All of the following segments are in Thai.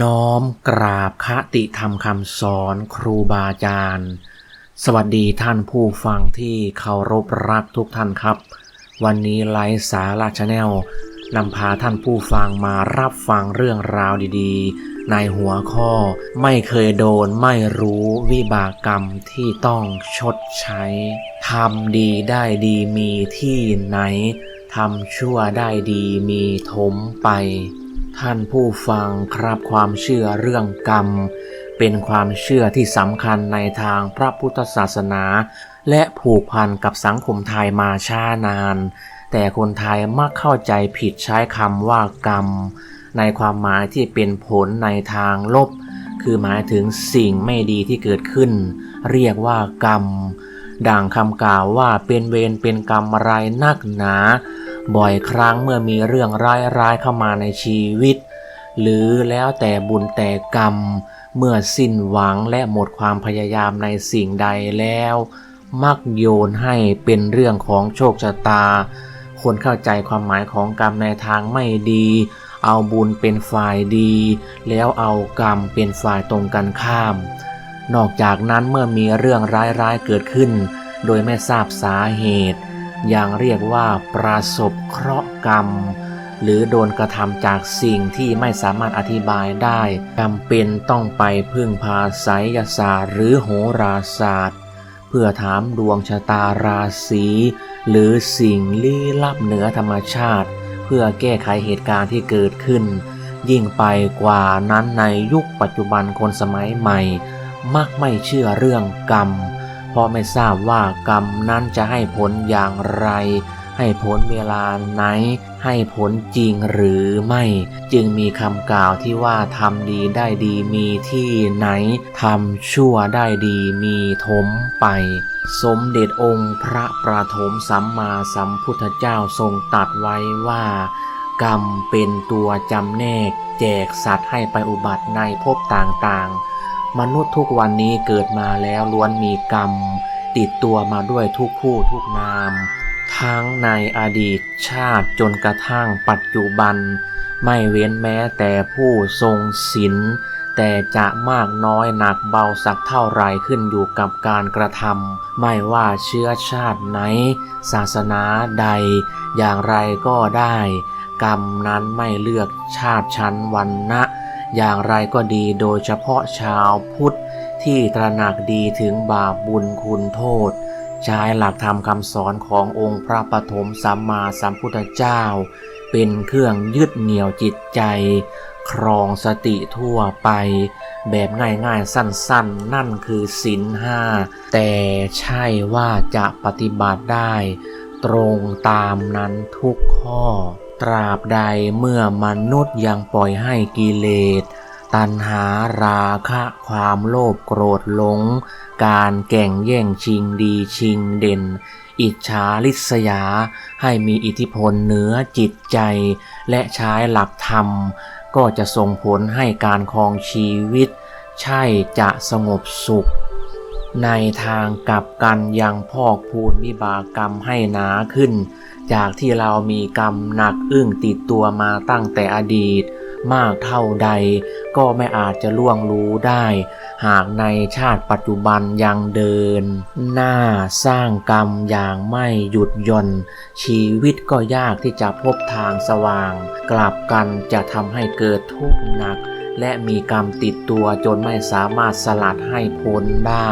น้อมกราบคติธรรมคำสอนครูบาอาจารย์ สวัสดีท่านผู้ฟังที่เคารพรักทุกท่านครับ วันนี้ไลฟ์สาราชาแนลนำพาท่านผู้ฟังมารับฟังเรื่องราวดีๆ ในหัวข้อไม่เคยโดนไม่รู้วิบากกรรมที่ต้องชดใช้ทำดีได้ดีมีที่ไหนทำชั่วได้ดีมีถมไป ท่านผู้ฟังครับความเชื่อเรื่องกรรม เป็นความเชื่อที่สำคัญในทางพระพุทธศาสนา และผูกพันกับสังคมไทยมาช้านาน แต่คนไทยมักเข้าใจผิดใช้คำว่ากรรม ในความหมายที่เป็นผลในทางลบ คือหมายถึงสิ่งไม่ดีที่เกิดขึ้น เรียกว่ากรรม ดังคำกล่าวว่าเป็นเวรเป็นกรรมอะไรนักหนา บ่อยครั้งเมื่อมีเรื่องร้ายๆเข้ามาในชีวิต หรือแล้วแต่บุญแต่กรรม เมื่อสิ้นหวังและหมดความพยายามในสิ่งใดแล้ว มักโยนให้เป็นเรื่องของโชคชะตา คนเข้าใจความหมายของกรรมในทางไม่ดี เอาบุญเป็นฝ่ายดี แล้วเอากรรมเป็นฝ่ายตรงกันข้าม นอกจากนั้นเมื่อมีเรื่องร้ายๆเกิดขึ้น โดยไม่ทราบสาเหตุ ย่างเรียกว่าประสบเคราะห์กรรม หรือโดนกระทำจากสิ่งที่ไม่สามารถอธิบายได้จำเป็นต้องไปพึ่งพาไสยศาสตร์ หรือโหราศาสตร์ เพื่อถามดวงชะตาราศีหรือสิ่งลี้ลับเหนือธรรมชาติ เพื่อแก้ไขเหตุการณ์ที่เกิดขึ้น ยิ่งไปกว่านั้นในยุคปัจจุบันคนสมัยใหม่ มักไม่เชื่อเรื่องกรรม เพราะไม่ทราบว่ากรรมนั้นจะให้ผลอย่างไร ให้ผลเวลาไหน ให้ผลจริงหรือไม่ จึงมีคำกล่าวที่ว่าทำดีได้ดีมีที่ไหนทำชั่วได้ดีมีถมไป สมเด็จองค์พระประถมสัมมาสัมพุทธเจ้าทรงตรัสไว้ว่ากรรมเป็นตัวจำแนก แจกสัตว์ให้ไปอุบัติในภพต่างๆ มนุษย์ทุกวันนี้เกิดมาแล้วล้วนมีกรรม ติดตัวมาด้วยทุกผู้ทุกนาม ทั้งในอดีตชาติจนกระทั่งปัจจุบัน ไม่เว้นแม้แต่ผู้ทรงศีลแต่จะมากน้อยหนักเบาสักเท่าไรขึ้นอยู่กับการกระทำไม่ว่าเชื้อชาติไหน ศาสนาใด อย่างไรก็ได้ กรรมนั้นไม่เลือกชาติชั้นวันนะ อย่างไรก็ดีโดยเฉพาะชาวพุทธที่ตระหนักดีถึงบาปบุญคุณโทษ ใช้หลักธรรมคำสอนขององค์พระปฐมสัมมาสัมพุทธเจ้า เป็นเครื่องยึดเหนี่ยวจิตใจ ครองสติทั่วไป แบบง่ายๆสั้นๆ นั่นคือศีลห้าแต่ใช่ว่าจะปฏิบัติได้ ตรงตามนั้นทุกข้อ ตราบใดเมื่อมนุษย์ยังปล่อยให้กิเลส ตัณหาราคะความโลภโกรธหลง การแก่งแย่งชิงดีชิงเด่น อิจฉาริษยา ให้มีอิทธิพลเหนือจิตใจ และใช้หลักธรรม ก็จะส่งผลให้การครองชีวิต ใช่จะสงบสุข ในทางกลับกันยังพอกพูนวิบากกรรมให้หนาขึ้น จากที่เรามีกรรมหนักอึ้งติดตัวมาตั้งแต่อดีต มากเท่าใดก็ไม่อาจจะล่วงรู้ได้ หากในชาติปัจจุบันยังเดิน หน้าสร้างกรรมอย่างไม่หยุดย่อนชีวิตก็ยากที่จะพบทางสว่าง กลับกันจะทำให้เกิดทุกข์หนัก และมีกรรมติดตัวจนไม่สามารถสลัดให้พ้นได้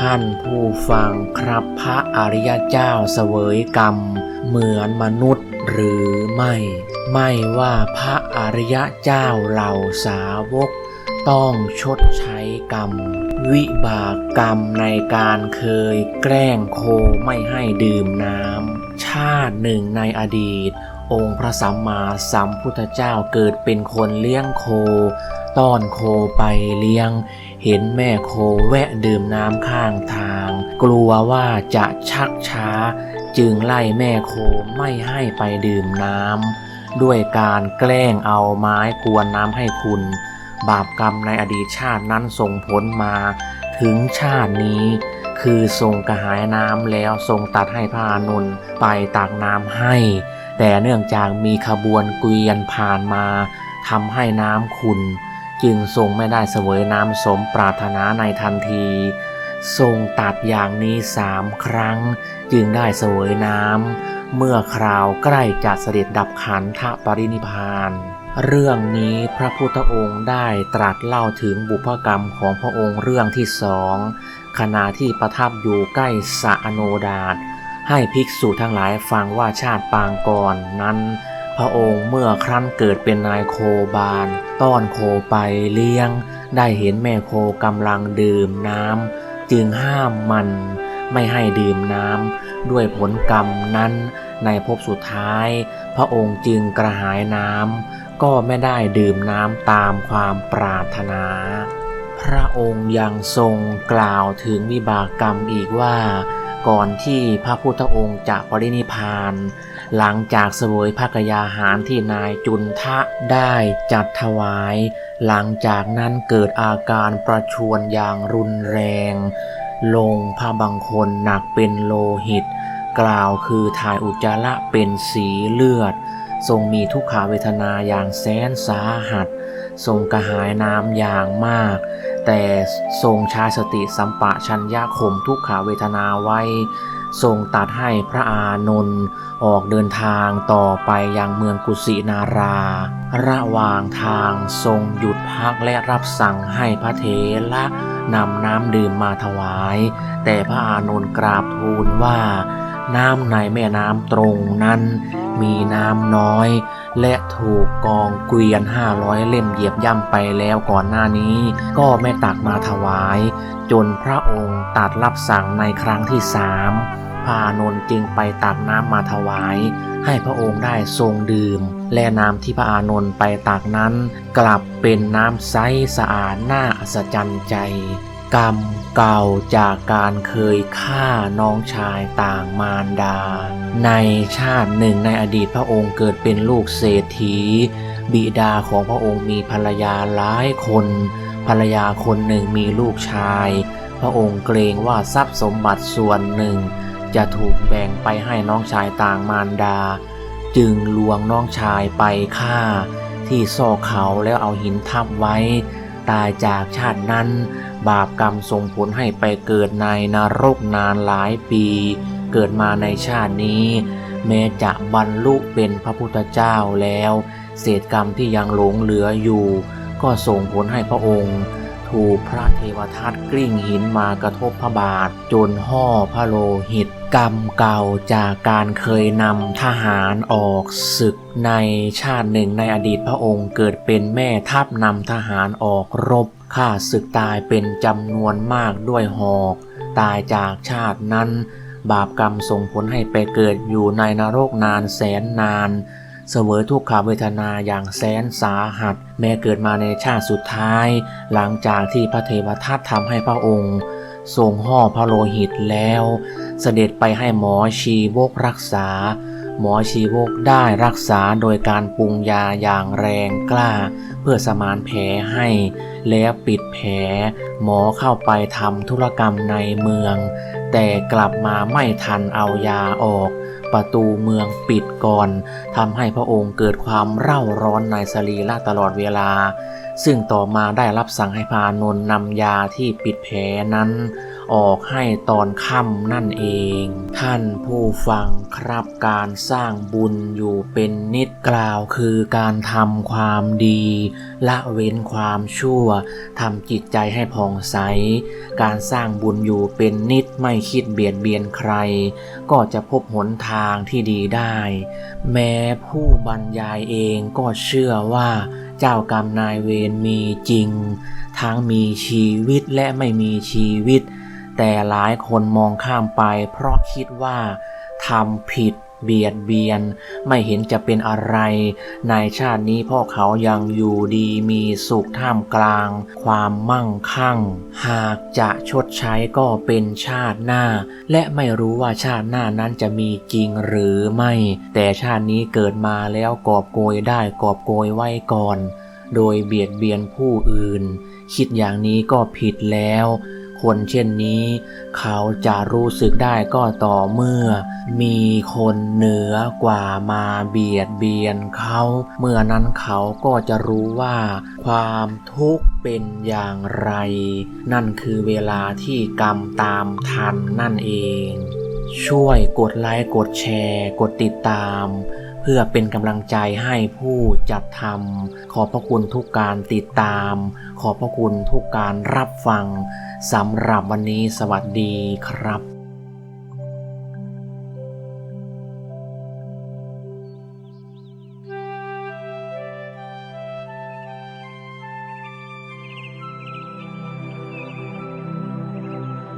ท่านผู้ฟังครับพระอริยเจ้าเสวยกรรม เหมือนมนุษย์หรือไม่ ไม่ว่าพระอริยเจ้าเหล่าสาวก ต้องชดใช้กรรม วิบากกรรมในการเคยแกล้งโคไม่ให้ดื่มน้ำ ชาติหนึ่งในอดีตองค์พระสัมมาสัมพุทธเจ้าเกิดเป็นคนเลี้ยงโค ต้อนโคไปเลี้ยง เห็นแม่โคแวะดื่มน้ำข้างทาง กลัวว่าจะชักช้า จึงไล่แม่โคไม่ให้ไปดื่มน้ำด้วยการแกล้งเอาไม้กวนน้ำให้คุณ บาปกรรมในอดีตชาตินั้นส่งผลมา ถึงชาตินี้คือทรงกระหายน้ำแล้วทรงตัดให้พระอานนไปตักน้ำให้ แต่เนื่องจากมีขบวนเกวียนผ่านมาทำให้น้ำขุ่น จึงทรงไม่ได้เสวยน้ำสมปรารถนาในทันที ทรงตัดอย่างนี้สามครั้ง จึงได้เสวยน้ำเมื่อคราวใกล้จะเสด็จดับขันธปรินิพานเรื่องนี้พระพุทธองค์ได้ตรัสเล่าถึงบุพกรรมของพระองค์เรื่องที่สองขณะที่ประทับอยู่ใกล้สะอโนดาตให้ภิกษุทั้งหลายฟังว่าชาติปางก่อนนั้น พระองค์เมื่อครั้นเกิดเป็นนายโคบาล ต้อนโคไปเลี้ยง ได้เห็นแม่โคกำลังดื่มน้ำจึงห้ามมัน ไม่ให้ดื่มน้ำด้วยผลกรรมนั้น ในภพสุดท้าย พระองค์จึงกระหายน้ำก็ไม่ได้ดื่มน้ำตามความปรารถนา พระองค์ยังทรงกล่าวถึงวิบากกรรมอีกว่า ก่อนที่พระพุทธองค์จะปรินิพพาน หลังจากเสวยพระกยาหารที่นายจุนทะได้จัดถวาย หลังจากนั้นเกิดอาการประชวนอย่างรุนแรง ลงพระบังคนหนักเป็นโลหิต กล่าวคือถ่ายอุจจาระเป็นสีเลือด ทรงมีทุกขาเวทนาอย่างแสนสาหัส ทรงกระหายน้ำอย่างมาก แต่ทรงใช้สติสัมปะชัญญะข่มทุกขาเวทนาไว้ ทรงตัดให้พระอานนท์ออกเดินทางต่อไปยังเมืองกุสินารา ระหว่างทางทรงหยุดพักและรับสั่งให้พระเถระนำน้ำดื่มมาถวาย แต่พระอานนท์กราบทูลว่า น้ำในแม่น้ำตรงนั้น มีน้ำน้อย และถูกกองเกวียนห้าร้อยเล่มเหยียบย่ำไปแล้วก่อนหน้านี้ ก็ไม่ตักมาถวาย จนพระองค์ตัดรับสั่งในครั้งที่สามพานนท์จึงไปตักน้ำมาถวาย ให้พระองค์ได้ทรงดื่ม และน้ำที่พระอานนท์ไปตักนั้น กลับเป็นน้ำใสสะอาดน่าอัศจรรย์ใจ กรรมเก่าจากการเคยฆ่าน้องชายต่างมารดา ในชาติหนึ่งในอดีตพระองค์เกิดเป็นลูกเศรษฐี บิดาของพระองค์มีภรรยาหลายคน ภรรยาคนหนึ่งมีลูกชาย พระองค์เกรงว่าทรัพย์สมบัติส่วนหนึ่ง จะถูกแบ่งไปให้น้องชายต่างมารดา จึงลวงน้องชายไปฆ่า ที่ซอกเขาแล้วเอาหินทับไว้ ตายจากชาตินั้น บาปกรรมส่งผลให้ไปเกิดในนรกนานหลายปี เกิดมาในชาตินี้ แม้จะบรรลุเป็นพระพุทธเจ้าแล้ว เศษกรรมที่ยังหลงเหลืออยู่ ก็ส่งผลให้พระองค์ ถูกพระเทวทัตกลิ้งหินมากระทบพระบาท จนห่อพระโลหิต กรรมเก่าจากการเคยนำทหารออกศึกในชาติหนึ่งในอดีตพระองค์เกิดเป็นแม่ทัพนำทหารออกรบฆ่าศึกตายเป็นจำนวนมากด้วยหอก ตายจากชาตินั้น บาปกรรมส่งผลให้ไปเกิดอยู่ในนรกนานแสนนานเสวยทุกขเวทนาอย่างแสนสาหัส แม้เกิดมาในชาติสุดท้าย หลังจากที่พระเทวทัตทำให้พระองค์ ทรงห่อพระโลหิตแล้ว เสด็จไปให้หมอชีวกรักษา หมอชีวกได้รักษาโดยการปรุงยาอย่างแรงกล้า เพื่อสมานแผลให้ แล้วปิดแผล หมอเข้าไปทำธุรกรรมในเมือง แต่กลับมาไม่ทันเอายาออกประตูเมืองปิดก่อนทำให้พระองค์เกิดความเร่าร้อนในสรีระตลอดเวลา ซึ่งต่อมาได้รับสั่งให้พานนท์นำยาที่ปิดแผลนั้น ออกให้ตอนค่ำนั่นเอง ท่านผู้ฟังครับการสร้างบุญอยู่เป็นนิดกล่าวคือการทำความดี ละเว้นความชั่วทำจิตใจให้ผ่องใส การสร้างบุญอยู่เป็นนิดไม่คิดเบียดเบียนใคร ก็จะพบหนทางที่ดีได้ แม้ผู้บรรยายเองก็เชื่อว่า เจ้ากรรมนายเวรมีจริง ทั้งมีชีวิตและไม่มีชีวิต แต่หลายคนมองข้ามไปเพราะคิดว่าทำผิด เบียดเบียน ไม่เห็นจะเป็นอะไร ในชาตินี้พ่อเขายังอยู่ดีมีสุขท่ามกลาง ความมั่งคั่ง หากจะชดใช้ก็เป็นชาติหน้า และไม่รู้ว่าชาติหน้านั้นจะมีจริงหรือไม่ แต่ชาตินี้เกิดมาแล้วกอบโกยได้กอบโกยไว้ก่อน โดยเบียดเบียนผู้อื่น คิดอย่างนี้ก็ผิดแล้ว คนเช่นนี้ เขาจะรู้สึกได้ก็ต่อเมื่อ มีคนเหนือกว่ามาเบียดเบียนเขา เมื่อนั้นเขาก็จะรู้ว่า ความทุกข์เป็นอย่างไร นั่นคือเวลาที่กรรมตามทันนั่นเอง ช่วยกดไลค์กดแชร์ กดติดตาม พื่อเป็นกำลังใจให้ผู้จัดทำขอบพระคุณทุกการติดตาม ขอบพระคุณทุกการรับฟังสำหรับวันนี้สวัสดีครับ